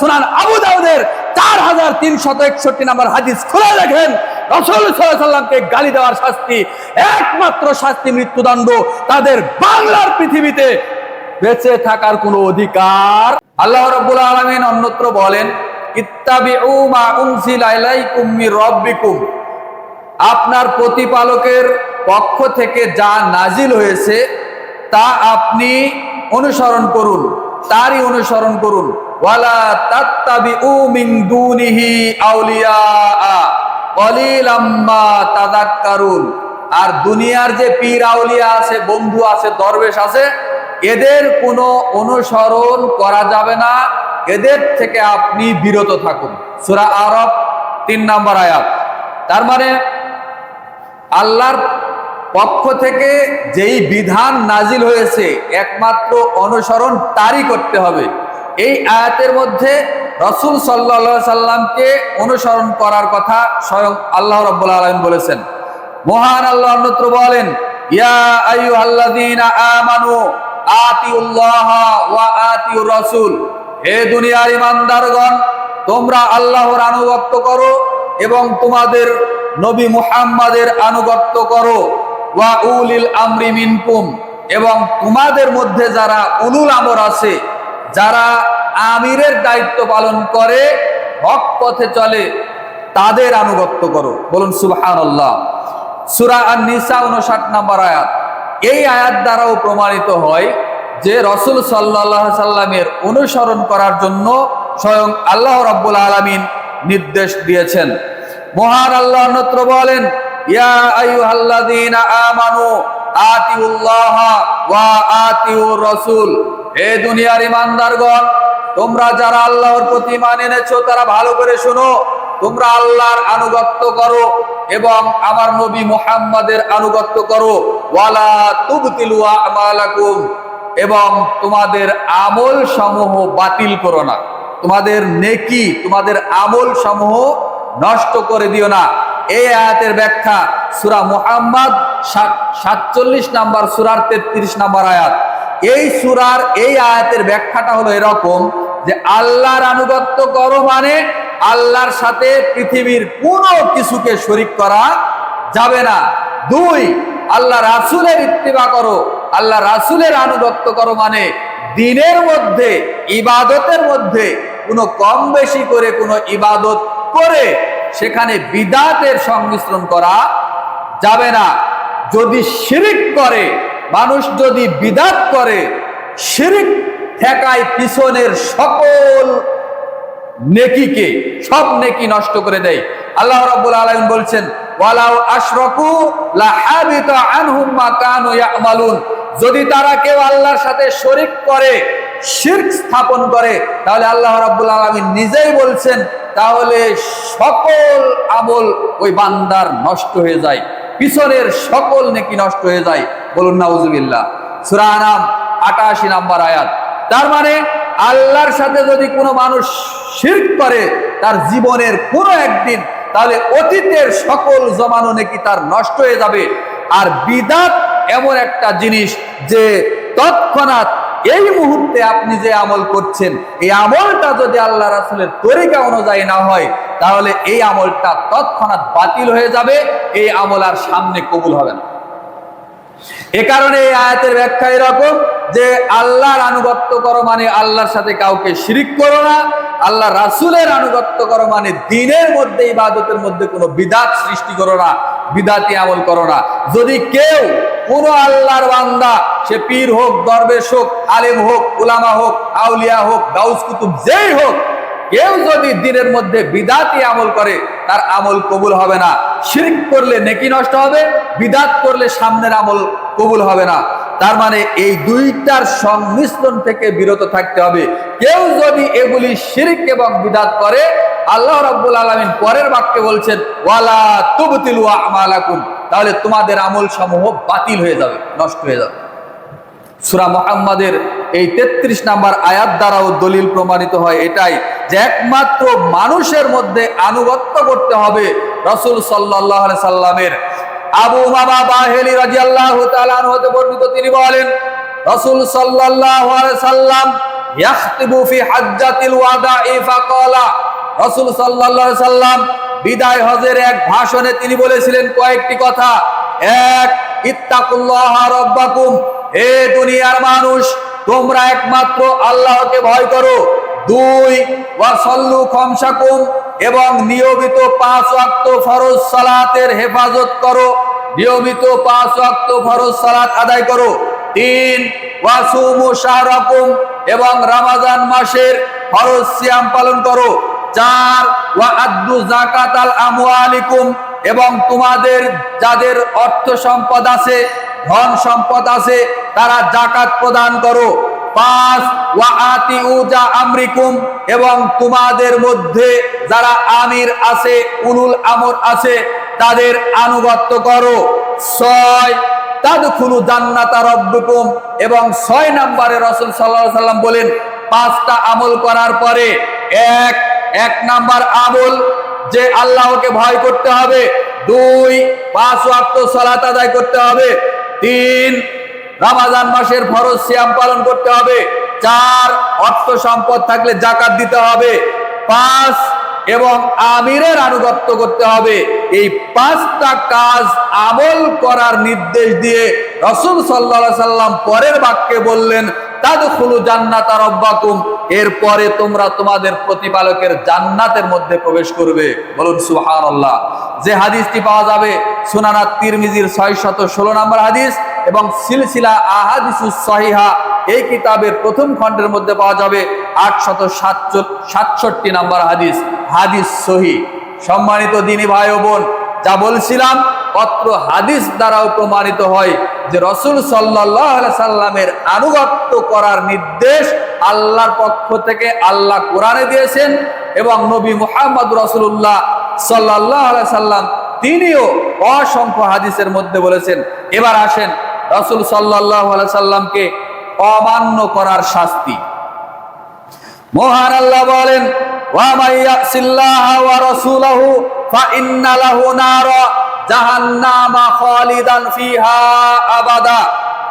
সুনান আবু দাউদের চার হাজার তিনশত একষট্টি নাম্বার হাদিস খুলে দেখেন। রসুল সাল্লামকে গালি দেওয়ার শাস্তি, একমাত্র শাস্তি মৃত্যুদণ্ড তাদের বাংলার পৃথিবীতে বেঁচে থাকার কোনো অধিকার। আল্লাহ রাব্বুল আলামিন অন্যত্র বলেন আপনার প্রতিপালকের পক্ষ থেকে যা নাজিল হয়েছে, তা আপনি অনুসরণ করুন। তারই অনুসরণ করুন। ওয়ালা দুনিহি আউলিয়া আর দুনিয়ার যে পীর আউলিয়া আছে, বন্ধু আছে, দরবেশ আছে, এদের কোনো অনুসরণ করা যাবে না। এদের থেকে আপনি বিরত থাকুন। সূরা আরব তিন নম্বর আয়াত। তার মানে আল্লাহর পক্ষ থেকে যেই বিধান নাজিল হয়েছে, একমাত্র অনুসরণ তারই করতে হবে। এই আয়াতের মধ্যে রসুল সাল্লা সাল্লামকে অনুসরণ করার কথা স্বয়ং আল্লাহ রব্বুল আলম বলেছেন। মহান আল্লাহ অন্যত্র বলেন, ইয়া আয়ু আল্লাদিনা আমানু আতিউল্লাহ ওয়া আতিউর রাসূল হে দুনিয়ার ইমানদারগণ তোমরা আল্লাহর আনুগত্য করো এবং তোমাদের নবী মুহাম্মাদের আনুগত্য করো। ওয়া উলিল আমরি এবং তোমাদের মধ্যে যারা উলুল আমর আছে, যারা আমিরের দায়িত্ব পালন করে, হক পথে চলে, তাদের আনুগত্য করো। বলুন, সুবহানাল্লাহ। সূরা আন-নিসা 59 নম্বর আয়াত। এই আয়াত দ্বারাও প্রমাণিত হয় যে রসুল সাল্লাহ সাল্লামের অনুসরণ করার জন্য স্বয়ং আল্লাহ রাব্বুল আলামিন নির্দেশ দিয়েছেন। মহান আল্লাহ অন্যত্র বলেন তোমরা যারা আল্লাহর প্রতি তারা ভালো করে তোমরা আল্লাহর আনুগত্য করো এবং আমার নবী মুহাম্মাদের আনুগত্য করো। ওয়ালা এবং তোমাদের আমল সমূহ বাতিল করো না। তোমাদের নেকি, তোমাদের আমল সমূহ নষ্ট করে দিও না। এই আয়াতের ব্যাখ্যা সুরা মুহাম্মদ সাতচল্লিশ নাম্বার সুরার তেত্রিশ নাম্বার আয়াত। এই সুরার এই আয়াতের ব্যাখ্যাটা হলো এরকম যে আল্লাহর আনুগত্য করো মানে আল্লাহর সাথে পৃথিবীর কোনো কিছুকে শরিক করা যাবে না। দুই আল্লাহ রাসুলের ইত্তিবা করো। আল্লাহ রাসুলের আনুগত্য করো মানে দিনের মধ্যে, ইবাদতের মধ্যে কোনো কম বেশি করে কোনো ইবাদত করে সেখানে বিদাতের সংমিশ্রণ করা যাবে না। যদি শিরিক করে, মানুষ যদি বিদাত করে, শিরিক ঠেকায় পিছনের সকল নেকিকে, সব নেকি নষ্ট করে দেয়। আল্লাহ রাব্বুল আলামিন বলছেন, ওয়ালাউ আশরাকু লা হাবিতা আনহুম মা কানু ইয়ামালুন। যদি তারা কেউ আল্লাহর সাথে শরিক করে শিরক স্থাপন করে, তাহলে আল্লাহ রাব্বুল আলামিন নিজেই বলছেন, তাহলে সকল আমল ওই বান্দার নষ্ট হয়ে যায়, পিছনের সকল নেকি নষ্ট হয়ে যায়। বলুন, নাউজুবিল্লাহ। সূরা আনাম 88 নাম্বার আয়াত। তার মানে আল্লাহর সাথে যদি কোনো মানুষ শিরক করে, তার জীবনের কোনো একদিন, তাহলে অতীতের সকল জমানো নাকি তার নষ্ট হয়ে যাবে। আর বিদাত এমন একটা জিনিস যে তৎক্ষণাৎ এই মুহূর্তে আপনি যে আমল করছেন, এই আমলটা যদি আল্লাহ রাসুলের তরিকা অনুযায়ী না হয়, তাহলে এই আমলটা তৎক্ষণাৎ বাতিল হয়ে যাবে, এই আমল আর সামনে কবুল হবে না। এ কারণে এই আয়াতের ব্যাখ্যা এরকম যে আল্লাহর আনুগত্য করো মানে আল্লাহর সাথে কাউকে শিরিক করো না আল্লাহ রাসুলের আনুগত্য করো মানে দিনের মধ্যে, ইবাদতের মধ্যে কোনো বিদাত সৃষ্টি করো না, বিদাতি আমল করো না। যদি কেউ কোন আল্লাহর বান্দা, সে পীর হোক, দরবেশ হোক, আলেম হোক, উলামা হোক, আউলিয়া হোক, গাউস কুতুব যেই হোক কেউ যদি দিনের মধ্যে বিদাতি আমল করে, তার আমল কবুল হবে না। শিরিক করলে নেকি নষ্ট হবে, বিদাত করলে সামনের আমল কবুল হবে না। তার মানে এই দুইটার সংমিশ্রণ থেকে বিরত থাকতে হবে। কেউ যদি এগুলি শিরিক এবং বিদাত করে, আল্লাহ রাব্বুল আলামিন পরের বাক্যে বলছেন, ওয়ালা তুবতিলু আমালাকুম তাহলে তোমাদের আমল সমূহ বাতিল হয়ে যাবে, নষ্ট হয়ে যাবে। সুরা মোহাম্মদের এই ৩৩ নাম্বার আয়াত দ্বারাও দলিল প্রমাণিত হয় এটাই। যে একমাত্র মানুষের মধ্যে আনুগত্য করতে হবে রসুল সাল্লাহ সাল্লামের। আবু মামা বাহেলি রাজি আল্লাহ হতে বর্ণিত তিনি বলেন, রসুল সাল্লাহ সাল্লাম রাসূল বিদায় এক ভাষণে তিনি বলেছিলেন কয়েকটি কথা। এক হে দুনিয়ার মানুষ, তোমরা একমাত্র আল্লাহকে ভয় করো। দুই, ওয়াসাল্লু খমসাকুম, এবং নিয়মিত পাঁচ ওয়াক্ত ফরজ সালাতের হেফাজত করো। নিয়মিত পাঁচ ওয়াক্ত ফরজ সালাত আদায় করো। তিন, ওয়াসুমু শাহরাকুম, এবং রমাজান মাসের ফরজ সিয়াম পালন করো। চার ওয়া আদ্দু জাকাত আল আমওয়ালিকুম, এবং তোমাদের যাদের অর্থ সম্পদ আছে, ধন সম্পদ আছে, তারা জাকাত প্রদান করো। পাঁচ ওয়া আতি উজা আমরিকুম, এবং তোমাদের মধ্যে যারা আমির আছে, উলুল আমর আছে, তাদের আনুগত্য করো। ছয়, তাদখুলু জান্নাতা রব্বুকুম, এবং ছয় নম্বরে রাসূল আলাইহি সাল্লাম বলেন, পাঁচটা আমল করার পরে, এক এক নাম্বার আমল যে আল্লাহকে ভয় করতে হবে, দুই, পাঁচ ওয়াক্ত সালাত আদায় করতে হবে, তিন রমাজান মাসের ফরজ সিয়াম পালন করতে হবে। চার, অর্থ সম্পদ থাকলে জাকাত দিতে হবে। পাঁচ, এবং আমিরের আনুগত্য করতে হবে। এই পাঁচটা কাজ আমল করার নির্দেশ দিয়ে রসুল সাল্লা সাল্লাম পরের বাক্যে বললেন, তাদখুলু জান্নাতা রব্বাকুম। এরপরে তোমরা তোমাদের প্রতিপালকের জান্নাতের মধ্যে প্রবেশ করবে। বলুন সুবহানাল্লাহ। যে হাদিসটি পাওয়া যাবে, সুনানা তিরমিজির ছয় শত ষোলো নম্বর হাদিস। এবং সিলসিলা আহাদিসুস সহিহা, এই কিতাবের প্রথম খণ্ডের মধ্যে পাওয়া যাবে আট শত সাতষট্টি নাম্বার হাদিস হাদিস সহি। সম্মানিত দিনী ভাই ও বোন, যা বলছিলাম পত্র হাদিস দ্বারাও প্রমাণিত হয় যে রসুল সাল্লাহ সাল্লামের আনুগত্য করার নির্দেশ আল্লাহর পক্ষ থেকে আল্লাহ কোরআনে দিয়েছেন এবং নবী মুহাম্মদ রসুল্লাহ সাল্লাহ সাল্লাম তিনিও অসংখ্য হাদিসের মধ্যে বলেছেন। এবার আসেন রসুল সাল্লাহ সাল্লামকে অমান্য করার শাস্তি। মহান আল্লাহ বলেন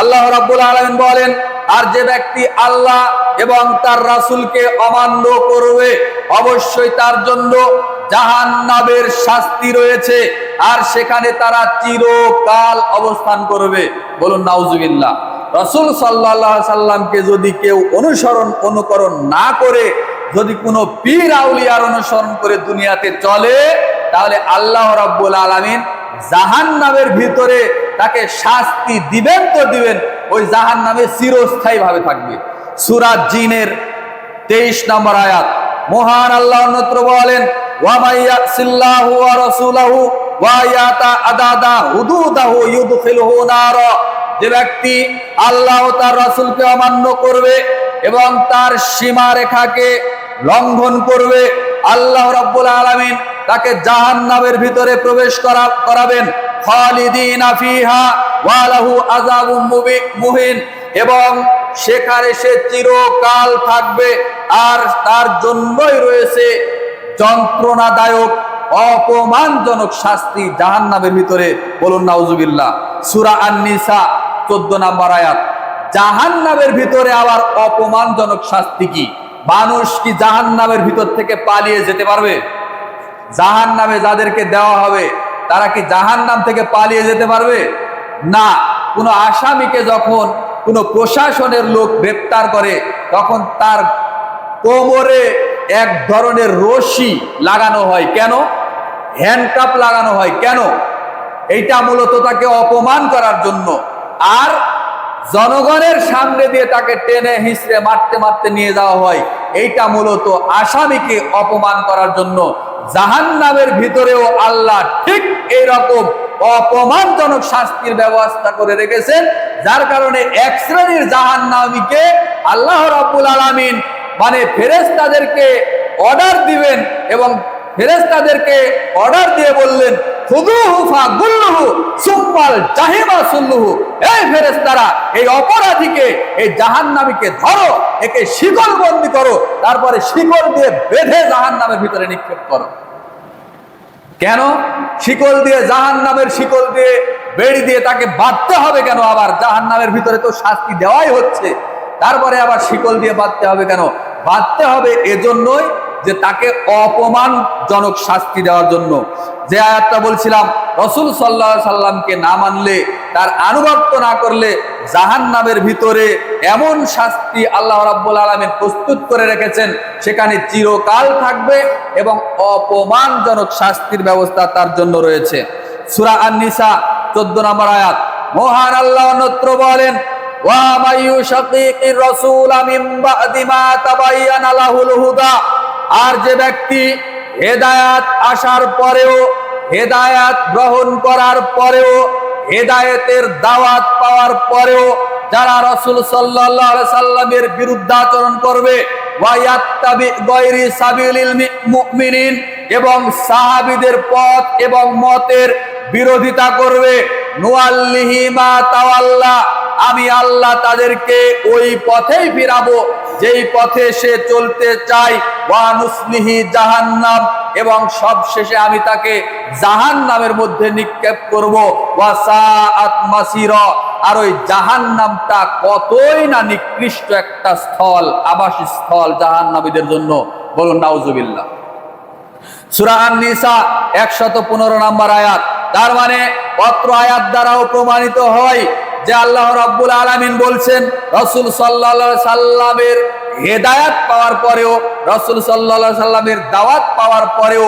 আল্লাহ রাব্বুল আলামিন বলেন, আর যে ব্যক্তি আল্লাহ এবং তার রাসূলকে অমান্য করবে, অবশ্যই তার জন্য জাহান্নামের শাস্তি রয়েছে, আর সেখানে তারা চিরকাল অবস্থান করবে। বলুন, নাউজুবিল্লাহ। রসুল সাল্লাহ সাল্লামকে যদি কেউ অনুসরণ, অনুকরণ না করে, যদি কোনো পীর আউলিয়ার অনুসরণ করে দুনিয়াতে চলে, তাহলে আল্লাহ রাব্বুল আলামিন জাহান নামের ভিতরে তাকে শাস্তি দিবেন তো দিবেন, ওই জাহান নামে চিরস্থায়ী ভাবে থাকবে। সুরাজ জিনের তেইশ নম্বর আয়াত। মহান আল্লাহ অন্যত্র বলেন ওয়া রাসূলাহু ওয়া ইয়াতা আদাদা হুদুদাহু ইউদখিলহু নারা। যে ব্যক্তি আল্লাহ তার রাসূলকে অমান্য করবে এবং তার সীমা রেখাকে লঙ্ঘন করবে, আল্লাহ রাব্বুল আলামিন তাকে জাহান্নামের ভিতরে প্রবেশ করা, করাবেন। মুহিন। এবং সেখানে সে চিরকাল থাকবে আর তার জন্যই রয়েছে যন্ত্রণাদায়ক, অপমানজনক শাস্তি জাহান্নামের ভিতরে। বলুন, নাউজুবিল্লাহ। সূরা আন-নিসা 14 নম্বর আয়াত। জাহান্নামের ভিতরে আবার অপমানজনক শাস্তি কি? মানুষ কি জাহান্নামের ভিতর থেকে পালিয়ে যেতে পারবে? জাহান নামে যাদেরকে দেওয়া হবে, তারা কি জাহান নাম থেকে পালিয়ে যেতে পারবে? না। কোনো আসামিকে যখন কোনো প্রশাসনের লোক গ্রেপ্তার করে, তখন তার কোমরে এক ধরনের রশি লাগানো হয়। কেন? হ্যান্ডকাপ লাগানো হয়। কেন? এইটা মূলত তাকে অপমান করার জন্য। আর জনগণের সামনে দিয়ে তাকে টেনে হিসড়ে মারতে মারতে নিয়ে যাওয়া হয়। এইটা মূলত আসামিকে অপমান করার জন্য। জাহান নামের ভিতরেও আল্লাহ ঠিক এইরকম অপমানজনক শাস্তির ব্যবস্থা করে রেখেছেন, যার কারণে এক শ্রেণির জাহান নামীকে আল্লাহ রাব্বুল আলামিন মানে ফেরেশতাদেরকে অর্ডার দিবেন এবং ফেরেশতাদেরকে অর্ডার দিয়ে বললেন এই ফেরেশতারা এই অপরাধীকে, এই জাহান্নামীকে ধরো, একে শিকল করো, তারপরে বেঁধে ভিতরে নিক্ষেপ করো। কেন? শিকল দিয়ে, জাহান্নামের শিকল দিয়ে, বেড়ি দিয়ে তাকে বাঁধতে হবে কেন আবার? জাহান্নামের ভিতরে তো শাস্তি দেওয়াই হচ্ছে। তারপরে আবার শিকল দিয়ে বাঁধতে হবে কেন? বাঁধতে হবে এজন্যই যে তাকে অপমানজনক শাস্তি দেওয়ার জন্য। যে আয়াতটা বলছিলাম, রসুল সাল্লাহ সাল্লামকে না মানলে, তার আনুগত্য না করলে জাহান নামের ভিতরে এমন শাস্তি আল্লাহ রাব্বুল আলমিন প্রস্তুত করে রেখেছেন, সেখানে চিরকাল থাকবে এবং অপমানজনক শাস্তির ব্যবস্থা তার জন্য রয়েছে। সুরা আন নিসা চোদ্দ নম্বর আয়াত, মহান আল্লাহ অন্যত্র বলেন وَمَن يُشَقِّقِ الرَّسُولَ مِن بَعْدِ مَا تَبَيَّنَ لَهُ الْهُدَى আর যে ব্যক্তি হেদায়াত আসার পরেও হেদায়াত গ্রহণ করার পরেও হেদায়েতের দাওয়াত পাওয়ার পরেও যারা রসুল সাল্লাল্লাহু আলাইহি সাল্লামের বিরুদ্ধাচরণ করবে ওয়ায়াত্তাবি গায়রি সাবিলিল মি- মুমিনিন এবং সাহাবীদের পথ এবং মতের বিরোধিতা করবে নুয়াল্লিহি মা তাওয়াল্লা আমি আল্লাহ তাদেরকে ওই পথেই ফিরাবো, যেই পথে সে চলতে চায়, ওয়ানুসলিহি জাহান্নাম, এবং সব শেষে আমি তাকে জাহান্নামের মধ্যে নিক্ষেপ করব। আর ওই জাহান্নামটা কতই না নিকৃষ্ট একটা স্থল আবাসী স্থল জাহান্নামীদের জন্য। বলুন, নাউজুবিল্লাহ। সুরা নিসা একশত পনেরো নম্বর আয়াত। তার মানে পত্র আয়াত দ্বারাও প্রমাণিত হয় যে আল্লাহ রাব্বুল আলামিন বলছেন, রসুল সাল্লাল্লাহু সাল্লামের হেদায়াত পাওয়ার পরেও, রসুল সাল্লাল্লাহু সাল্লামের দাওয়াত পাওয়ার পরেও,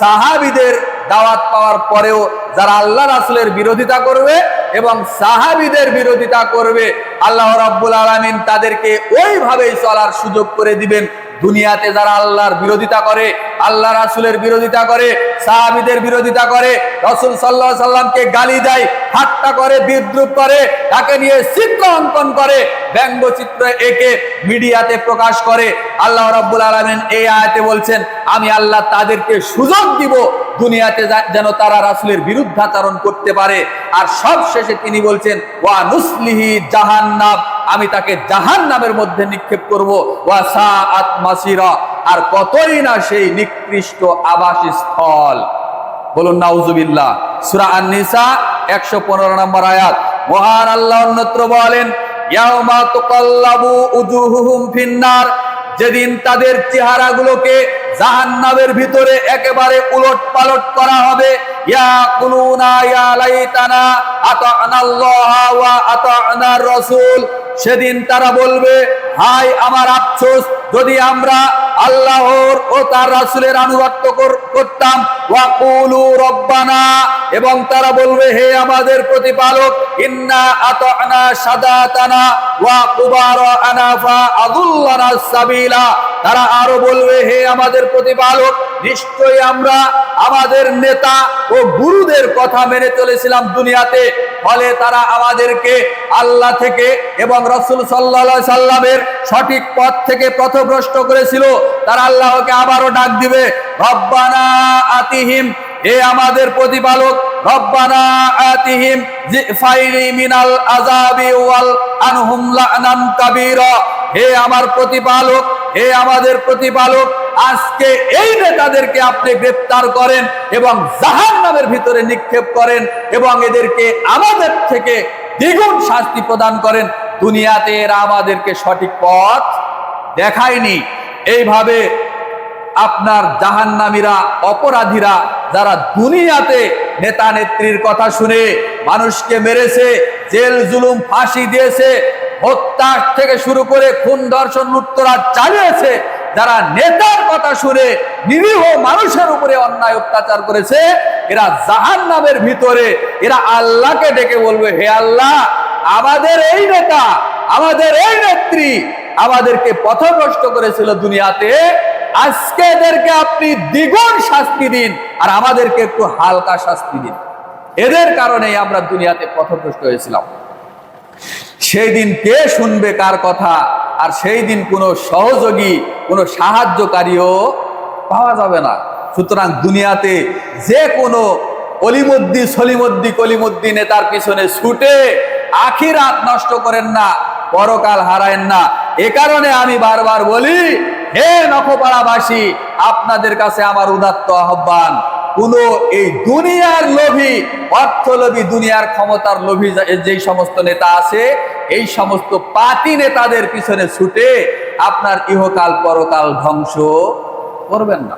সাহাবিদের দাওয়াত পাওয়ার পরেও যারা আল্লাহ রাসূলের বিরোধিতা করবে এবং সাহাবিদের বিরোধিতা করবে, আল্লাহ রাব্বুল আলামিন তাদেরকে ওইভাবেই চলার সুযোগ করে দিবেন। দুনিয়াতে যারা আল্লাহর বিরোধিতা করে, আল্লাহ রাসুলের বিরোধিতা করে, সাহাবিদের বিরোধিতা করে, রসুল সাল্লাহ সাল্লামকে গালি দেয়, ঠাট্টা করে, বিদ্রুপ করে, তাকে নিয়ে চিত্র অঙ্কন করে, ব্যঙ্গচিত্র একে মিডিয়াতে প্রকাশ করে। আল্লাহ রব্বুল আলমেন এই আয়াতে বলছেন, আমি আল্লাহ তাদেরকে সুযোগ দিব দুনিয়াতে যেন তারা রাসুলের বিরুদ্ধাচরণ করতে পারে। আর সব শেষে তিনি বলছেন, ওয়া নুসলিহি জাহান্নাম আমি তাকে জাহান নামের মধ্যে নিক্ষেপ করব। ওয়া সাআত মাসিরা আর কতই না সেই নিকৃষ্ট আবাসী স্থল বলুন, নাউজুবিল্লাহ সূরা আন-নিসা 115 নম্বর আয়াত। মহান আল্লাহ অন্যত্র বলেন, ইয়াউমা তুকাল্লাবু উজুহুহুম ফিন্নার যেদিন তাদের চেহারাগুলোকে জাহান্নামের ভিতরে একেবারে উলট পালট করা হবে। ইয়া সেদিন তারা বলবে হাই আমার আফসোস, যদি আমরা আল্লাহর ও তার রাসূলের আনুগত্য করতাম। ওয়া কুলু রব্বানা। এবং তারা বলবে, হে আমাদের প্রতিপালক, ইন্না আতানা সাদাতানা ওয়া কুবারানা ফা আদুল্লানা সাবিলা। তারা আরও বলবে, হে আমাদের প্রতিপালক, নিশ্চয়ই আমরা আমাদের নেতা ও গুরুদের কথা মেনে চলেছিলাম দুনিয়াতে। ফলে তারা আমাদেরকে আল্লাহ থেকে এবং রসুল সাল্লা সাল্লামের সঠিক পথ থেকে পথভ্রষ্ট করেছিল। তারা আল্লাহকে আবারও ডাক দিবে, রব্বানা আতিহিম, হে আমাদের প্রতিপালক, রব্বানা আতিহিম মিনাল ওয়াল আনহুম লানান কাবীরা, হে আমার প্রতিপালক, হে আমাদের প্রতিপালক, আজকে এই নেতাদেরকে আপনি গ্রেপ্তার করেন এবং জাহান নামের ভিতরে নিক্ষেপ করেন এবং এদেরকে আমাদের থেকে দ্বিগুণ শাস্তি প্রদান করেন। দুনিয়াতে এরা আমাদেরকে সঠিক পথ দেখায়নি। এইভাবে আপনার জাহান্নামীরা, অপরাধীরা যারা দুনিয়াতে নেতা নেত্রীর কথা শুনে মানুষকে মেরেছে, জেল, জুলুম, ফাঁসি দিয়েছে, হত্যা থেকে শুরু করে খুন দর্শন লুটতরা চালিয়েছে, যারা নেতার কথা শুনে নিরীহ মানুষের উপরে অন্যায় অত্যাচার করেছে, এরা জাহান নামের ভিতরে, এরা আল্লাহকে ডেকে বলবে, হে আল্লাহ, আমাদের এই নেতা, আমাদের এই নেত্রী আমাদেরকে পথভ্রষ্ট করেছিল দুনিয়াতে আজকে এদেরকে আপনি দ্বিগুণ শাস্তি দিন আর আমাদেরকে একটু হালকা শাস্তি দিন। এদের কারণেই আমরা দুনিয়াতে পথভ্রষ্ট হয়েছিলাম। সেই দিন কে শুনবে কার কথা? আর সেই দিন কোনো সহযোগী, কোনো সাহায্যকারীও পাওয়া যাবে না। সুতরাং দুনিয়াতে যে কোনো অলিমদ্দি, সলিমদ্দি, কলিমদ্দি নেতার পিছনে ছুটে আখিরাত নষ্ট করেন না, পরকাল হারায়েন না এ কারণে আমি বারবার বলি, হে নখপাড়াবাসী, আপনাদের কাছে আমার উদাত্ত আহ্বান। কোন এই দুনিয়ার লোভী অর্থ লোভী দুনিয়ার ক্ষমতার লোভী যেই সমস্ত নেতা আছে, এই সমস্ত পাতি নেতাদের পিছনে ছুটে আপনার ইহকাল পরকাল ধ্বংস করবেন না।